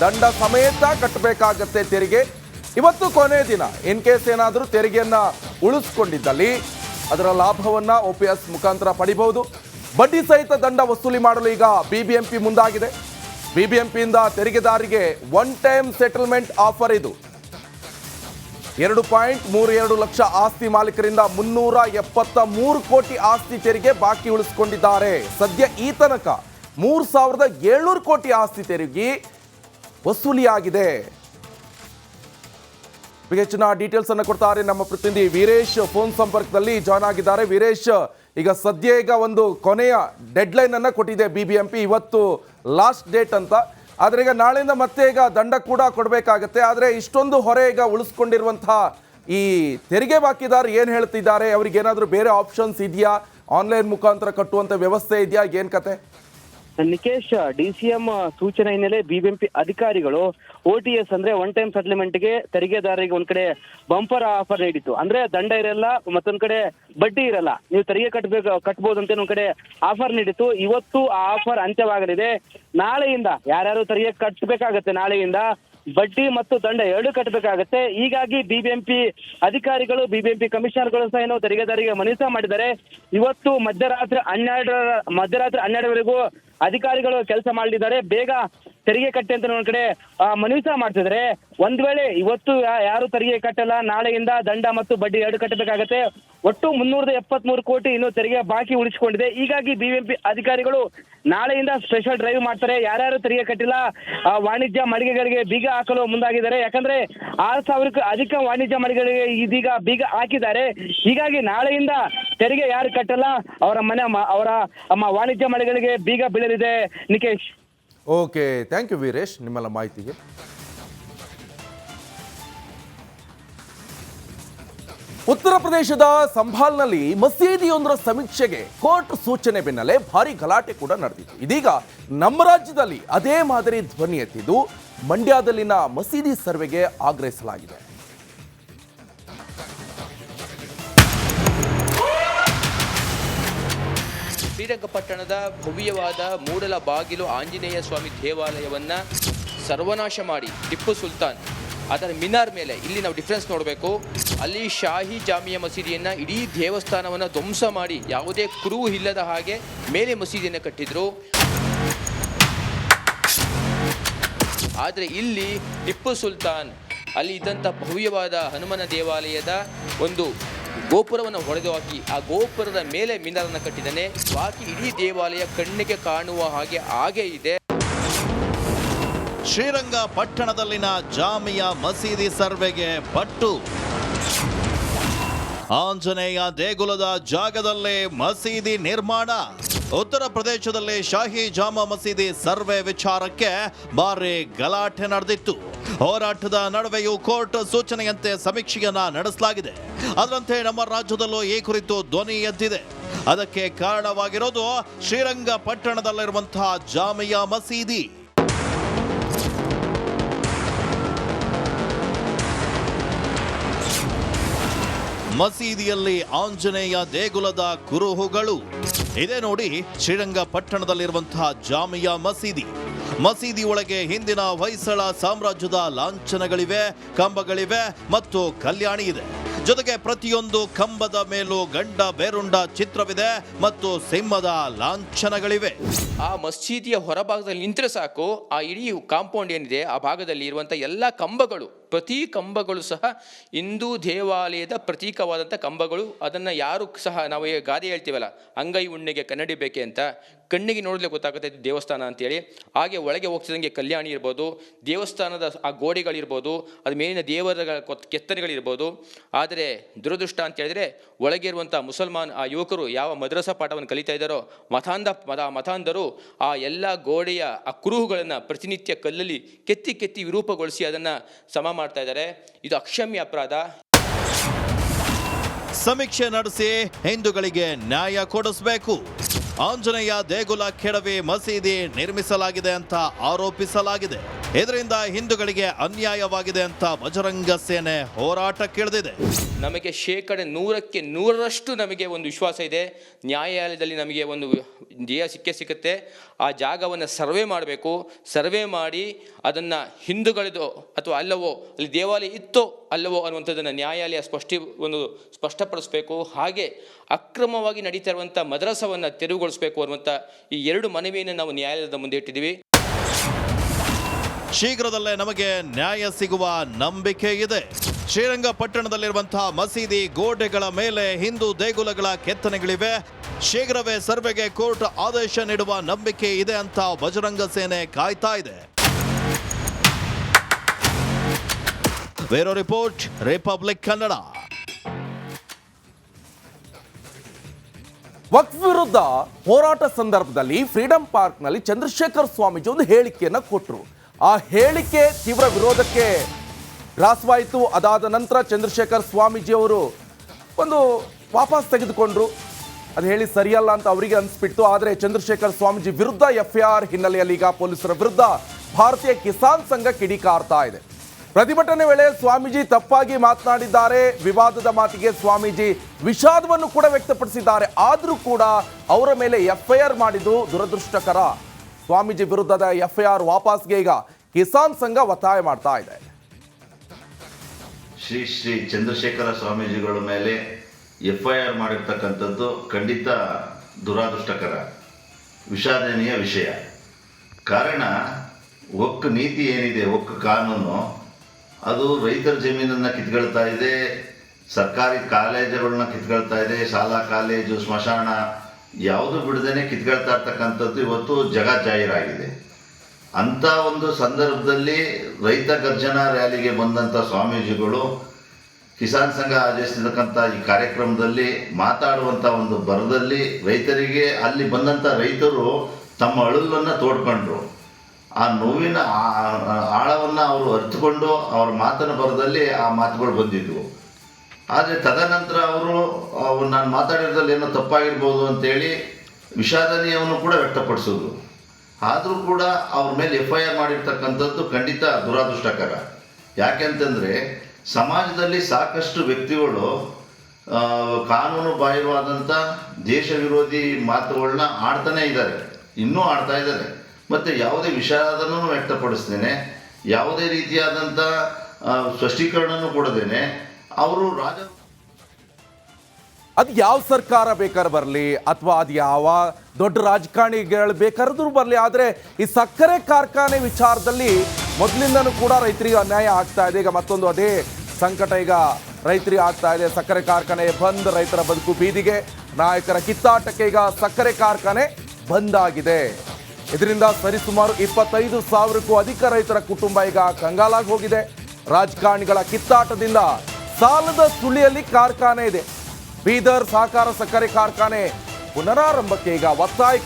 ದಂಡ ಸಮೇತ ಕಟ್ಟಬೇಕಾಗತ್ತೆ ತೆರಿಗೆ. ಇವತ್ತು ಕೊನೆ ದಿನ. ಇನ್ ಕೇಸ್ ಏನಾದರೂ ತೆರಿಗೆಯನ್ನ ಉಳಿಸ್ಕೊಂಡಿದ್ದಲ್ಲಿ ಅದರ ಲಾಭವನ್ನ ಒ ಪಿ ಎಸ್ ಮುಖಾಂತರ ಪಡಿಬಹುದು. ಬಡ್ಡಿ ಸಹಿತ ದಂಡ ವಸೂಲಿ ಮಾಡಲು ಈಗ ಬಿಬಿಎಂಪಿ ಮುಂದಾಗಿದೆ. ಬಿಬಿಎಂಪಿಯಿಂದ ತೆರಿಗೆದಾರಿಗೆ ಒನ್ ಟೈಮ್ ಸೆಟಲ್ಮೆಂಟ್ ಆಫರ್ ಇದು. ಎರಡು ಪಾಯಿಂಟ್ ಮೂರು ಎರಡು ಲಕ್ಷ ಆಸ್ತಿ ಮಾಲೀಕರಿಂದ ಮುನ್ನೂರ ಎಪ್ಪತ್ತ ಮೂರು ಕೋಟಿ ಆಸ್ತಿ ತೆರಿಗೆ ಬಾಕಿ ಉಳಿಸಿಕೊಂಡಿದ್ದಾರೆ. ಸದ್ಯ ಈ ತನಕ ಮೂರು ಸಾವಿರದ ಏಳ್ನೂರು ಕೋಟಿ ಆಸ್ತಿ ತೆರಿಗೆ ವಸೂಲಿಯಾಗಿದೆ. ಹೆಚ್ಚಿನ ಡೀಟೇಲ್ಸ್ ಅನ್ನು ಕೊಡ್ತಾರೆ ನಮ್ಮ ಪ್ರತಿನಿಧಿ ವೀರೇಶ್ ಫೋನ್ ಸಂಪರ್ಕದಲ್ಲಿ ಜಾಯ್ನ್ ಆಗಿದ್ದಾರೆ. ವೀರೇಶ್, ಈಗ ಸದ್ಯ ಈಗ ಒಂದು ಕೊನೆಯ ಡೆಡ್ಲೈನ್ ಅನ್ನು ಕೊಟ್ಟಿದೆ ಬಿ ಬಿ ಎಂ ಇವತ್ತು ಲಾಸ್ಟ್ ಡೇಟ್ ಅಂತ. ಆದರೆ ಈಗ ನಾಳೆಯಿಂದ ಮತ್ತೆ ಈಗ ದಂಡ ಕೂಡ ಕೊಡಬೇಕಾಗತ್ತೆ. ಆದ್ರೆ ಇಷ್ಟೊಂದು ಹೊರೆ ಈಗ ಉಳಿಸ್ಕೊಂಡಿರುವಂತಹ ಈ ತೆರಿಗೆ ಬಾಕಿದಾರ ಏನು ಹೇಳ್ತಿದ್ದಾರೆ? ಅವ್ರಿಗೆ ಏನಾದರೂ ಬೇರೆ ಆಪ್ಷನ್ಸ್ ಇದೆಯಾ? ಆನ್ಲೈನ್ ಮುಖಾಂತರ ಕಟ್ಟುವಂತ ವ್ಯವಸ್ಥೆ ಇದೆಯಾ? ಏನು ಕತೆ? ನಿಕೇಶ್ ಡಿಸಿಎಂ ಸೂಚನೆ ಹಿನ್ನೆಲೆ ಬಿಬಿಎಂಪಿ ಅಧಿಕಾರಿಗಳು ಓಟಿಎಸ್ ಅಂದ್ರೆ ಒನ್ ಟೈಮ್ ಸೆಟಲ್ಮೆಂಟ್ಗೆ ತೆರಿಗೆದಾರರಿಗೆ ಒಂದ್ ಕಡೆ ಬಂಪರ್ ಆಫರ್ ನೀಡಿತ್ತು. ಅಂದ್ರೆ ದಂಡ ಇರಲ್ಲ, ಮತ್ತೊಂದ್ ಕಡೆ ಬಡ್ಡಿ ಇರಲ್ಲ. ನೀವು ತೆರಿಗೆ ಕಟ್ಟಬೇಕು ಕಟ್ಬೋದು ಅಂತ ಒಂದ್ ಕಡೆ ಆಫರ್ ನೀಡಿತ್ತು. ಇವತ್ತು ಆ ಆಫರ್ ಅಂತ್ಯವಾಗಲಿದೆ. ನಾಳೆಯಿಂದ ಯಾರ್ಯಾರು ತೆರಿಗೆ ಕಟ್ಟಬೇಕಾಗತ್ತೆ ನಾಳೆಯಿಂದ ಬಡ್ಡಿ ಮತ್ತು ದಂಡ ಎರಡು ಕಟ್ಟಬೇಕಾಗತ್ತೆ ಹೀಗಾಗಿ ಬಿಬಿಎಂಪಿ ಅಧಿಕಾರಿಗಳು, ಬಿಬಿಎಂಪಿ ಕಮಿಷನರ್ಗಳು ಸಹ ಏನೋ ತೆರಿಗೆದಾರಿಗೆ ಮನವಿ ಸಹ ಮಾಡಿದ್ದಾರೆ. ಇವತ್ತು ಮಧ್ಯರಾತ್ರಿ ಹನ್ನೆರಡರ, ಮಧ್ಯರಾತ್ರಿ ಹನ್ನೆರಡವರೆಗೂ ಅಧಿಕಾರಿಗಳು ಕೆಲಸ ಮಾಡಲಿದ್ದಾರೆ ಬೇಗ ತೆರಿಗೆ ಕಟ್ಟೆ ಅಂತ ಒಂದ್ ಕಡೆ ಮನವಿ ಸಹ ಮಾಡ್ತಿದ್ರೆ ಒಂದ್ ವೇಳೆ ಇವತ್ತು ಯಾರು ತೆರಿಗೆ ಕಟ್ಟಲ್ಲ, ನಾಳೆಯಿಂದ ದಂಡ ಮತ್ತು ಬಡ್ಡಿ ಎರಡು ಕಟ್ಟಬೇಕಾಗತ್ತೆ. ಒಟ್ಟು ಮುನ್ನೂರದ ಎಪ್ಪತ್ಮೂರು ಕೋಟಿ ಇನ್ನು ತೆರಿಗೆ ಬಾಕಿ ಉಳಿಸಿಕೊಂಡಿದೆ. ಹೀಗಾಗಿ ಬಿಬಿಎಂಪಿ ಅಧಿಕಾರಿಗಳು ನಾಳೆಯಿಂದ ಸ್ಪೆಷಲ್ ಡ್ರೈವ್ ಮಾಡ್ತಾರೆ. ಯಾರ್ಯಾರು ತೆರಿಗೆ ಕಟ್ಟಿಲ್ಲ ವಾಣಿಜ್ಯ ಮಳಿಗೆಗಳಿಗೆ ಬೀಗ ಹಾಕಲು ಮುಂದಾಗಿದ್ದಾರೆ. ಯಾಕಂದ್ರೆ ಆರು ಸಾವಿರಕ್ಕೂ ಅಧಿಕ ವಾಣಿಜ್ಯ ಮಳಿಗೆಗಳಿಗೆ ಇದೀಗ ಬೀಗ ಹಾಕಿದ್ದಾರೆ. ಹೀಗಾಗಿ ನಾಳೆಯಿಂದ ತೆರಿಗೆ ಯಾರು ಕಟ್ಟಲ್ಲ, ಅವರ ಮನೆ ಅವರ ವಾಣಿಜ್ಯ ಮಳಿಗೆಗಳಿಗೆ ಬೀಗ ಬೀಳಲಿದೆ. Nikesh okay thank you Veeresh, ನಿಮ್ಮೆಲ್ಲ ಮಾಹಿತಿಗೆ. ಉತ್ತರ ಪ್ರದೇಶದ ಸಂಭಾಲ್ನಲ್ಲಿ ಮಸೀದಿಯೊಂದರ ಸಮೀಕ್ಷೆಗೆ ಕೋರ್ಟ್ ಸೂಚನೆ ಬೆನ್ನಲ್ಲೇ ಭಾರಿ ಗಲಾಟೆ ಕೂಡ ನಡೆದಿತ್ತು. ಇದೀಗ ನಮ್ಮ ರಾಜ್ಯದಲ್ಲಿ ಅದೇ ಮಾದರಿ ಧ್ವನಿ ಎತ್ತಿದ್ದು ಮಂಡ್ಯದಲ್ಲಿನ ಮಸೀದಿ ಸರ್ವೆಗೆ ಆಗ್ರಹಿಸಲಾಗಿದೆ. ಶ್ರೀರಂಗಪಟ್ಟಣದ ಭವ್ಯವಾದ ಮೂಡಲ ಬಾಗಿಲು ಆಂಜನೇಯ ಸ್ವಾಮಿ ದೇವಾಲಯವನ್ನ ಸರ್ವನಾಶ ಮಾಡಿ, ಟಿಪ್ಪು ಸುಲ್ತಾನ್. ಅದರ ಮಿನಾರ್ ಮೇಲೆ ಇಲ್ಲಿ ನಾವು ಡಿಫ್ರೆನ್ಸ್ ನೋಡಬೇಕು. ಅಲ್ಲಿ ಶಾಹಿ ಜಾಮಿಯ ಮಸೀದಿಯನ್ನು ಇಡೀ ದೇವಸ್ಥಾನವನ್ನು ಧ್ವಂಸ ಮಾಡಿ ಯಾವುದೇ ಕುರುವು ಇಲ್ಲದ ಹಾಗೆ ಮೇಲೆ ಮಸೀದಿಯನ್ನು ಕಟ್ಟಿದ್ರು. ಆದರೆ ಇಲ್ಲಿ ಟಿಪ್ಪು ಸುಲ್ತಾನ್ ಅಲ್ಲಿ ಇದ್ದಂಥ ಭವ್ಯವಾದ ಹನುಮನ ದೇವಾಲಯದ ಒಂದು ಗೋಪುರವನ್ನು ಹೊಡೆದು ಹಾಕಿ, ಆ ಗೋಪುರದ ಮೇಲೆ ಮಿನಾರನ್ನು ಕಟ್ಟಿದ್ದಾನೆ. ಬಾಕಿ ಇಡೀ ದೇವಾಲಯ ಕಣ್ಣಿಗೆ ಕಾಣುವ ಹಾಗೆ ಹಾಗೆ ಇದೆ. ಶ್ರೀರಂಗ ಪಟ್ಟಣದಲ್ಲಿನ ಜಾಮಿಯಾ ಮಸೀದಿ ಸರ್ವೆಗೆ ಪಟ್ಟು. ಆಂಜನೇಯ ದೇಗುಲದ ಜಾಗದಲ್ಲೇ ಮಸೀದಿ ನಿರ್ಮಾಣ. ಉತ್ತರ ಪ್ರದೇಶದಲ್ಲಿ ಶಾಹಿ ಜಾಮಾ ಮಸೀದಿ ಸರ್ವೆ ವಿಚಾರಕ್ಕೆ ಭಾರಿ ಗಲಾಟೆ ನಡೆದಿತ್ತು. ಹೋರಾಟದ ನಡುವೆಯೂ ಕೋರ್ಟ್ ಸೂಚನೆಯಂತೆ ಸಮೀಕ್ಷೆಯನ್ನ ನಡೆಸಲಾಗಿದೆ. ಅದರಂತೆ ನಮ್ಮ ರಾಜ್ಯದಲ್ಲೂ ಈ ಕುರಿತು ಧ್ವನಿ ಎದ್ದಿದೆ. ಅದಕ್ಕೆ ಕಾರಣವಾಗಿರೋದು ಶ್ರೀರಂಗಪಟ್ಟಣದಲ್ಲಿರುವಂತಹ ಜಾಮಿಯಾ ಮಸೀದಿ. ಮಸೀದಿಯಲ್ಲಿ ಆಂಜನೇಯ ದೇಗುಲದ ಕುರುಹುಗಳು. ಇದೇ ನೋಡಿ ಶ್ರೀರಂಗಪಟ್ಟಣದಲ್ಲಿರುವಂತಹ ಜಾಮಿಯಾ ಮಸೀದಿ. ಮಸೀದಿ ಒಳಗೆ ಹಿಂದಿನ ಹೊಯ್ಸಳ ಸಾಮ್ರಾಜ್ಯದ ಲಾಂಛನಗಳಿವೆ, ಕಂಬಗಳಿವೆ ಮತ್ತು ಕಲ್ಯಾಣಿ ಇದೆ. ಜೊತೆಗೆ ಪ್ರತಿಯೊಂದು ಕಂಬದ ಮೇಲೂ ಗಂಡ ಬೇರುಂಡ ಚಿತ್ರವಿದೆ ಮತ್ತು ಸಿಂಹದ ಲಾಂಛನಗಳಿವೆ. ಆ ಮಸೀದಿಯ ಹೊರಭಾಗದಲ್ಲಿ ನಿಂತರೆ ಸಾಕು, ಆ ಇಡೀ ಕಾಂಪೌಂಡ್ ಏನಿದೆ, ಆ ಭಾಗದಲ್ಲಿ ಇರುವಂಥ ಎಲ್ಲ ಕಂಬಗಳು ಪ್ರತಿ ಕಂಬಗಳು ಸಹ ಹಿಂದೂ ದೇವಾಲಯದ ಪ್ರತೀಕವಾದಂಥ ಕಂಬಗಳು. ಅದನ್ನು ಯಾರು ಸಹ ನಾವು ಗಾದೆ ಹೇಳ್ತೀವಲ್ಲ, ಅಂಗೈ ಉಣ್ಣೆಗೆ ಕನ್ನಡಿ ಬೇಕೆ ಅಂತ ಕಣ್ಣಿಗೆ ನೋಡಲೇ ಗೊತ್ತಾಗುತ್ತೆ ದೇವಸ್ಥಾನ ಅಂತೇಳಿ. ಹಾಗೆ ಒಳಗೆ ಹೋಗ್ತಿದ್ದಂಗೆ ಕಲ್ಯಾಣಿ ಇರ್ಬೋದು, ದೇವಸ್ಥಾನದ ಆ ಗೋಡೆಗಳಿರ್ಬೋದು ಅದು ಮೇಲಿನ ದೇವರ ಕೊತ್- ಕೆತ್ತನೆಗಳಿರ್ಬೋದು. ಆದರೆ ದುರದೃಷ್ಟ ಅಂತ ಹೇಳಿದ್ರೆ ಒಳಗೆ ಇರುವಂಥ ಮುಸಲ್ಮಾನ್ ಆ ಯುವಕರು ಯಾವ ಮದ್ರಸಾ ಪಾಠವನ್ನು ಕಲಿತಾ ಇದ್ದಾರೋ ಮತಾಂಧ ಮದ ಮತಾಂಧರು ಆ ಎಲ್ಲ ಗೋಡೆಯ ಆ ಕುರುಹುಗಳನ್ನು ಪ್ರತಿನಿತ್ಯ ಕಲ್ಲಲ್ಲಿ ಕೆತ್ತಿ ಕೆತ್ತಿ ವಿರೂಪಗೊಳಿಸಿ ಅದನ್ನು ಸಮ ಮಾಡ್ತಾ ಇದ್ದಾರೆ. ಇದು ಅಕ್ಷಮ್ಯ ಅಪರಾಧ. ಸಮೀಕ್ಷೆ ನಡೆಸಿ ಹಿಂದೂಗಳಿಗೆ ನ್ಯಾಯ ಕೊಡಿಸಬೇಕು. ಆಂಜನೇಯ ದೇಗುಲ ಕೆಡವಿ ಮಸೀದಿ ನಿರ್ಮಿಸಲಾಗಿದೆ ಅಂತ ಆರೋಪಿಸಲಾಗಿದೆ. ಇದರಿಂದ ಹಿಂದೂಗಳಿಗೆ ಅನ್ಯಾಯವಾಗಿದೆ ಅಂತ ಬಜರಂಗ ಸೇನೆ ಹೋರಾಟ ಹೋರಾಟಕ್ಕಿಳಿದಿದೆ ನಮಗೆ ಶೇಕಡ ನೂರಕ್ಕೆ ನೂರರಷ್ಟು ನಮಗೆ ಒಂದು ವಿಶ್ವಾಸ ಇದೆ. ನ್ಯಾಯಾಲಯದಲ್ಲಿ ನಮಗೆ ಒಂದು ಜಯ ಸಿಕ್ಕೇ ಸಿಗುತ್ತೆ ಆ ಜಾಗವನ್ನು ಸರ್ವೆ ಮಾಡಬೇಕು. ಸರ್ವೆ ಮಾಡಿ ಅದನ್ನು ಹಿಂದೂಗಳದು ಅಥವಾ ಅಲ್ಲವೋ, ಅಲ್ಲಿ ದೇವಾಲಯ ಇತ್ತೋ ಅಲ್ಲವೋ ಅನ್ನುವಂಥದ್ದನ್ನು ನ್ಯಾಯಾಲಯ ಸ್ಪಷ್ಟಿ ಒಂದು ಸ್ಪಷ್ಟಪಡಿಸಬೇಕು. ಹಾಗೆ ಅಕ್ರಮವಾಗಿ ನಡೀತಾ ಇರುವಂಥ ಮದ್ರಸವನ್ನು ತೆರವುಗೊಳಿಸಬೇಕು ಅನ್ನುವಂಥ ಈ ಎರಡು ಮನವಿಯನ್ನು ನಾವು ನ್ಯಾಯಾಲಯದ ಮುಂದೆ ಇಟ್ಟಿದ್ದೀವಿ. ಶೀಘ್ರದಲ್ಲೇ ನಮಗೆ ನ್ಯಾಯ ಸಿಗುವ ನಂಬಿಕೆ ಇದೆ. ಶ್ರೀರಂಗಪಟ್ಟಣದಲ್ಲಿರುವಂತಹ ಮಸೀದಿ ಗೋಡೆಗಳ ಮೇಲೆ ಹಿಂದೂ ದೇಗುಲಗಳ ಕೆತ್ತನೆಗಳಿವೆ. ಶೀಘ್ರವೇ ಸರ್ವೆಗೆ ಕೋರ್ಟ್ ಆದೇಶ ನೀಡುವ ನಂಬಿಕೆ ಇದೆ ಅಂತ ಬಜರಂಗ ಸೇನೆ ಕಾಯ್ತಾ ಇದೆ. ಬೇರೋ ರಿಪೋರ್ಟ್, ರಿಪಬ್ಲಿಕ್ ಕನ್ನಡ. ವಕ್ಫ್ ವಿರುದ್ಧ ಹೋರಾಟ ಸಂದರ್ಭದಲ್ಲಿ ಫ್ರೀಡಂ ಪಾರ್ಕ್ನಲ್ಲಿ ಚಂದ್ರಶೇಖರ್ ಸ್ವಾಮೀಜಿ ಒಂದು ಹೇಳಿಕೆಯನ್ನು ಕೊಟ್ಟರು ಆ ಹೇಳಿಕೆ ತೀವ್ರ ವಿರೋಧಕ್ಕೆ ಗ್ರಾಸವಾಯಿತು. ಅದಾದ ನಂತರ ಚಂದ್ರಶೇಖರ್ ಸ್ವಾಮೀಜಿ ಅವರು ಒಂದು ವಾಪಸ್ ತೆಗೆದುಕೊಂಡ್ರು. ಅದು ಹೇಳಿ ಸರಿಯಲ್ಲ ಅಂತ ಅವರಿಗೆ ಅನಿಸ್ಬಿಟ್ಟು ಆದರೆ ಚಂದ್ರಶೇಖರ್ ಸ್ವಾಮೀಜಿ ವಿರುದ್ಧ ಎಫ್ ಆರ್ ಹಿನ್ನೆಲೆಯಲ್ಲಿ ಈಗ ಪೊಲೀಸರ ವಿರುದ್ಧ ಭಾರತೀಯ ಕಿಸಾನ್ ಸಂಘ ಕಿಡಿಕಾರ್ತಾ ಇದೆ. ಪ್ರತಿಭಟನೆ ವೇಳೆ ಸ್ವಾಮೀಜಿ ತಪ್ಪಾಗಿ ಮಾತನಾಡಿದ್ದಾರೆ. ವಿವಾದದ ಮಾತಿಗೆ ಸ್ವಾಮೀಜಿ ವಿಷಾದವನ್ನು ಕೂಡ ವ್ಯಕ್ತಪಡಿಸಿದ್ದಾರೆ. ಆದರೂ ಕೂಡ ಅವರ ಮೇಲೆ ಎಫ್ಐಆರ್ ಮಾಡಿದ್ದು ದುರದೃಷ್ಟಕರ. ಸ್ವಾಮೀಜಿ ವಿರುದ್ಧದ ಎಫ್ಐಆರ್ ವಾಪಸ್ಗೆ ಈಗ ಕಿಸಾನ್ ಸಂಘ ಒತ್ತಾಯ ಮಾಡ್ತಾ ಇದೆ. ಶ್ರೀ ಶ್ರೀ ಚಂದ್ರಶೇಖರ ಸ್ವಾಮೀಜಿಗಳ ಮೇಲೆ ಎಫ್ ಐ ಆರ್ ಮಾಡಿರ್ತಕ್ಕಂಥದ್ದು ಖಂಡಿತ ದುರಾದೃಷ್ಟಕರ, ವಿಷಾದನೀಯ ವಿಷಯ. ಕಾರಣ, ಒಕ್ಕ ನೀತಿ ಏನಿದೆ, ಒಕ್ಕ ಕಾನೂನು, ಅದು ರೈತರ ಜಮೀನನ್ನು ಕಿತ್ಕೊಳ್ತಾ ಇದೆ, ಸರ್ಕಾರಿ ಕಾಲೇಜುಗಳನ್ನ ಕಿತ್ಕೊಳ್ತಾ ಇದೆ, ಶಾಲಾ, ಕಾಲೇಜು, ಸ್ಮಶಾನ, ಯಾವುದು ಬಿಡದೇನೆ ಕಿತ್ಕೊಳ್ತಾ ಇರ್ತಕ್ಕಂಥದ್ದು ಇವತ್ತು ಜಗ ಜಾಹೀರಾಗಿದೆ ಅಂಥ ಒಂದು ಸಂದರ್ಭದಲ್ಲಿ ರೈತ ಗರ್ಜನಾ ರ್ಯಾಲಿಗೆ ಬಂದಂಥ ಸ್ವಾಮೀಜಿಗಳು ಕಿಸಾನ್ ಸಂಘ ಆಯೋಜಿಸಿರ್ತಕ್ಕಂಥ ಈ ಕಾರ್ಯಕ್ರಮದಲ್ಲಿ ಮಾತಾಡುವಂಥ ಒಂದು ಬರದಲ್ಲಿ ರೈತರಿಗೆ ಅಲ್ಲಿ ಬಂದಂಥ ರೈತರು ತಮ್ಮ ಅಳಲನ್ನು ತೋಡ್ಕೊಂಡ್ರು. ಆ ನೋವಿನ ಆಳವನ್ನು ಅವರು ಅರಿತುಕೊಂಡು ಅವ್ರ ಮಾತನ ಬರದಲ್ಲಿ ಆ ಮಾತುಗಳು ಬಂದಿದ್ವು. ಆದರೆ ತದನಂತರ ಅವರು ಅವು ನಾನು ಮಾತಾಡಿರೋದ್ರಲ್ಲಿ ಏನೋ ತಪ್ಪಾಗಿರ್ಬೋದು ಅಂತೇಳಿ ವಿಷಾದನೀಯವನ್ನು ಕೂಡ ವ್ಯಕ್ತಪಡಿಸೋದು ಆದರೂ ಕೂಡ ಅವ್ರ ಮೇಲೆ ಎಫ್ ಐ ಆರ್ ಮಾಡಿರ್ತಕ್ಕಂಥದ್ದು ಖಂಡಿತ ದುರಾದೃಷ್ಟಕರ. ಯಾಕೆಂತಂದರೆ ಸಮಾಜದಲ್ಲಿ ಸಾಕಷ್ಟು ವ್ಯಕ್ತಿಗಳು ಕಾನೂನು ಬಾಹಿರವಾದಂಥ ದೇಶ ವಿರೋಧಿ ಮಾತುಗಳನ್ನ ಆಡ್ತಾನೇ ಇದ್ದಾರೆ. ಇನ್ನೂ ಆಡ್ತಾ ಇದ್ದಾರೆ. ಮತ್ತು ಯಾವುದೇ ವಿಷಾದನೂ ವ್ಯಕ್ತಪಡಿಸ್ತೇನೆ. ಯಾವುದೇ ರೀತಿಯಾದಂಥ ಸ್ಪಷ್ಟೀಕರಣನೂ ಕೊಡದೇನೆ. ಅವರು ರಾಜ ಅದು ಯಾವ ಸರ್ಕಾರ ಬೇಕಾದ್ರೆ ಬರಲಿ ಅಥವಾ ಅದು ಯಾವ ದೊಡ್ಡ ರಾಜಕಾರಣಿಗಳು ಬೇಕಾದ್ರೂ ಬರಲಿ, ಆದರೆ ಈ ಸಕ್ಕರೆ ಕಾರ್ಖಾನೆ ವಿಚಾರದಲ್ಲಿ ಮೊದಲಿಂದನೂ ಕೂಡ ರೈತರಿಗೆ ಅನ್ಯಾಯ ಆಗ್ತಾ ಇದೆ. ಈಗ ಮತ್ತೊಂದು ಅದೇ ಸಂಕಟ ಈಗ ರೈತರಿಗೆ ಆಗ್ತಾ ಇದೆ. ಸಕ್ಕರೆ ಕಾರ್ಖಾನೆ ಬಂದ್ ರೈತರ ಬದುಕು ಬೀದಿಗೆ. ನಾಯಕರ ಕಿತ್ತಾಟಕ್ಕೆ ಈಗ ಸಕ್ಕರೆ ಕಾರ್ಖಾನೆ ಬಂದ್ ಆಗಿದೆ ಇದರಿಂದ ಸರಿಸುಮಾರು ಇಪ್ಪತ್ತೈದು ಸಾವಿರಕ್ಕೂ ಅಧಿಕ ರೈತರ ಕುಟುಂಬ ಈಗ ಕಂಗಾಲಾಗಿ ಹೋಗಿದೆ. ರಾಜಕಾರಣಿಗಳ ಕಿತ್ತಾಟದಿಂದ ಸಾಲದ ಸುಳಿಯಲ್ಲಿ ಕಾರ್ಖಾನೆ ಇದೆ. ಬೀದರ್ ಸಹಕಾರ ಸಕ್ಕರೆ ಕಾರ್ಖಾನೆ ಪುನರಾರಂಭಕ್ಕೆ ಈಗ ಒತ್ತಾಯ